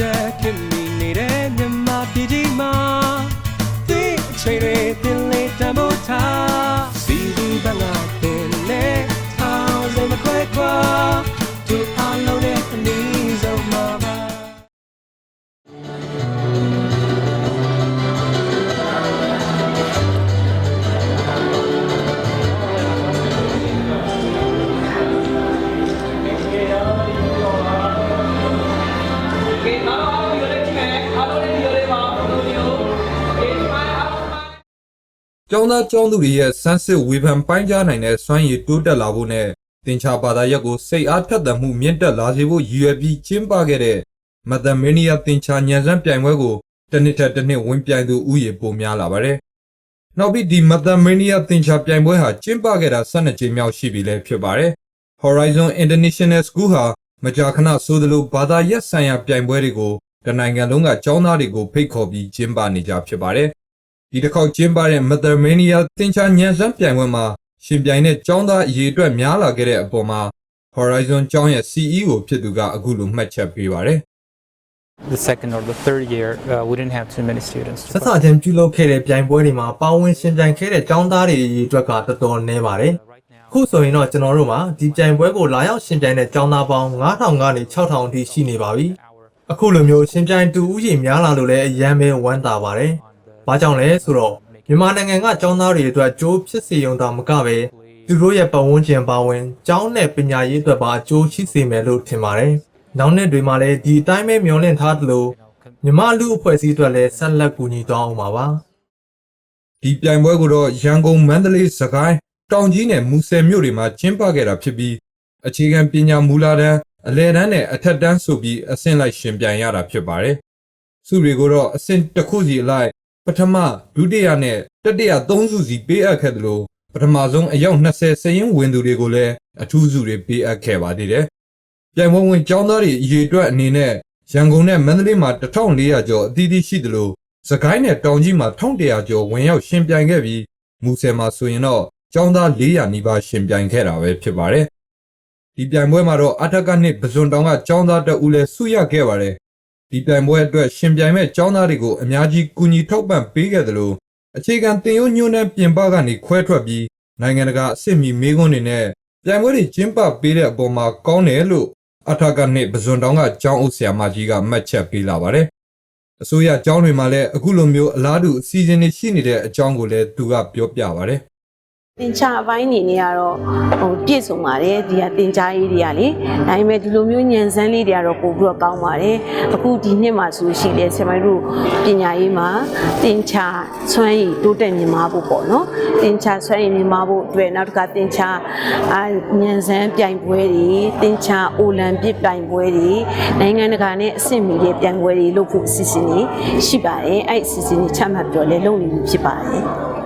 တက် င်းသားကျောင်းသူတွေရဲ့စမ်းစစ်ဝေဖန်ပိုင်းကြားနိုင်တဲ့စွမ်းရည်တိုးတက်လာဖို့နဲ့သင်္ချာဘာသာရပ်ကိုစိတ်အားထက်သန်မှုမြင့်တက်လာစေဖို့ရည်ရွယ်ပြီးကျင်းပခဲ့တဲ့မက်သမနီးယားသင်္ချာညံစမ်းပြိုင်ပွဲကိုတစ်နှစ်ထက်တစ်နှစ်ဝင်ပြိုင်သူဥယျာဉ်ပိုများလာပါတယ်။နောက်ပြီးဒီမက်သမနီးယားသင်္ချာပြိုင်ပွဲဟာကျင်းပခဲ့တာ12ကြိမ်မြောက်ရှိပြီလည်းဖြစ်ပါတယ်။ Horizon International School ဟာမကြာခဏဆိုသလိုဘာသာရပ်ဆိုင်ရာပြိုင်ပွဲတွေကိုတနိုင်ငံလုံးကကျောင်းသားတွေကိုဖိတ်ခေါ်ပြီးကျင်းပနေကြဖြစ်ပါတယ်။ ဒီတစ်ခေါက်ကျင်းပတဲ့ Mathemania သင်္ချာညံစမ်းပြိုင်ပွဲမှာရှင်ပြိုင်တဲ့ကျောင်းသားအရေအတွက်များလာခဲ့တဲ့အပေါ်မှာ Horizon ကျောင်းရဲ့ CEO ဖြစ်သူကအခုလိုမှတ်ချက်ပေးပါတယ် the second or the third year, uh, we didn't have too many students. to ဆက်ဆချင်းပြုလုပ်ခဲ့တဲ့ပြိုင်ပွဲတွေမှာပါဝင်ရှင်ပြိုင်ခဲ့တဲ့ចောင်းသားတွေအရေးအတွက်ကတော်တော်နည်းပါတယ် Right now, ။ခုဆိုရင်တော့ကျွန်တော်တို့မှာဒီပြိုင်ပွဲကိုလာရောက်ရှင်ပြိုင်တဲ့ចောင်းသားပေါင်း9000ကနေ6000အထိရှိနေပါပြီ။ our အခုလိုမျိုးရှင်ပြိုင်တူဦးရေများလာလို့လည်းအရန်ပဲဝမ်းသာပါတယ်။ ဘာကြောင့်လဲဆိုတော့မြန်မာနိုင်ငံကចောင်းသားတွေအတွက်ကြိုးဖြစ်စေရုံသာမကပဲသူတို့ရဲ့ပတ်ဝန်းကျင်ပါဝင်ကျောင်းနဲ့ပညာရေးအတွက်ပါအကျိုးရှိစေမယ်လို့ထင်ပါတယ်။နောက်နှစ်တွေမှာလည်းဒီအတိုင်းပဲမျှော်လင့်ထားသလိုမြန်မာလူအဖွဲ့အစည်းအတွက်လည်းဆက်လက်ကူညီသွားအောင်ပါပါ။ဒီပြိုင်ပွဲကိုတော့ရန်ကုန်မန္တလေးစကိုင်းတောင်ကြီးနဲ့မူဆယ်မြို့တွေမှာကျင်းပခဲ့တာဖြစ်ပြီးအခြေခံပညာမူလာတန်းအလယ်တန်းနဲ့အထက်တန်းဆိုပြီးအဆင့်လိုက်ရှင်ပြိုင်ရတာဖြစ်ပါတယ်။စုတွေကိုတော့အဆင့်တစ်ခုစီအလိုက် ပထမဒုတိယနဲ့တတိယသုံးစုစီပေးအပ်ခဲ့သလိုပထမဆုံးအယောက်20စရင်ဝင်သူတွေကိုလည်းအထူးစုတွေပေးအပ်ခဲ့ပါသေးတယ်။ပြိုင်ပွဲဝင်ကျောင်းသားတွေအရေးအတွက်အနေနဲ့ရန်ကုန်နဲ့မန္တလေးမှာ1400ကျော်အသီးသီးရှိသလိုစကိုင်းနဲ့တောင်ကြီးမှာ1100ကျော်ဝင်ရောက်ရှင်ပြိုင်ခဲ့ပြီးမူဆယ်မှာဆိုရင်တော့ကျောင်းသား400နီးပါးရှင်ပြိုင်ခဲ့တာပဲဖြစ်ပါတယ်။ဒီပြိုင်ပွဲမှာတော့အထက်ကနှစ်ပဇွန်တောင်ကကျောင်းသားတအူးလည်းဆုရခဲ့ပါတယ်။ ဒီပြိုင်ပွဲအတွက်ရှင်ပြိုင်မဲ့ကျောင်းသားတွေကိုအများကြီးကူညီထောက်ပံ့ပေးခဲ့သလိုအခြေခံတင်ရိုးညွှန်းတဲ့ပြင်ပကနေခွဲထွက်ပြီးနိုင်ငံတကာအဆင့်မီမေးခွန်းတွေနဲ့ပြိုင်ပွဲတွေကျင်းပပေးတဲ့အပေါ်မှာကောင်းတယ်လို့အထက်ကနှစ်ပဇွန်တောင်ကကျောင်းအုပ်ဆရာမကြီးကမှတ်ချက်ပေးလာပါတယ်။အစိုးရအကြောင်းတွေမှာလည်းအခုလိုမျိုးအလားတူအစီအစဉ်တွေရှိနေတဲ့အကြောင်းကိုလည်းသူကပြောပြပါဗျာ တင်ချအပိုင်းနေနေကတော့ဟိုပြည့်စုံပါတယ်ဒီကတင်ချရေးတွေကလေဒါပေမဲ့ဒီလိုမျိုးညံစမ်းလေးတွေကတော့ပို့ပြီးတော့ကောင်းပါတယ်အခုဒီနှစ်မှာဆိုရှိတယ်ဆရာမတို့ပညာရေးမှာတင်ချဆွမ်းရည်တိုးတက်မြင့်မားဖို့ပေါ့နော်တင်ချဆွမ်းရည်မြင့်မားဖို့အတွက်နောက်တစ်ခါတင်ချအာညံစမ်းပြိုင်ပွဲတွေတင်ချအိုလံပစ်ပြိုင်ပွဲတွေနိုင်ငံတကာနဲ့အဆင့်မီတဲ့ပြိုင်ပွဲတွေလုပ်ဖို့အစီအစဉ်တွေရှိပါတယ်အဲ့ဒီအစီအစဉ်တွေချမှတ်ပြီးတော့လည်းလုပ်နေပြီဖြစ်ပါတယ်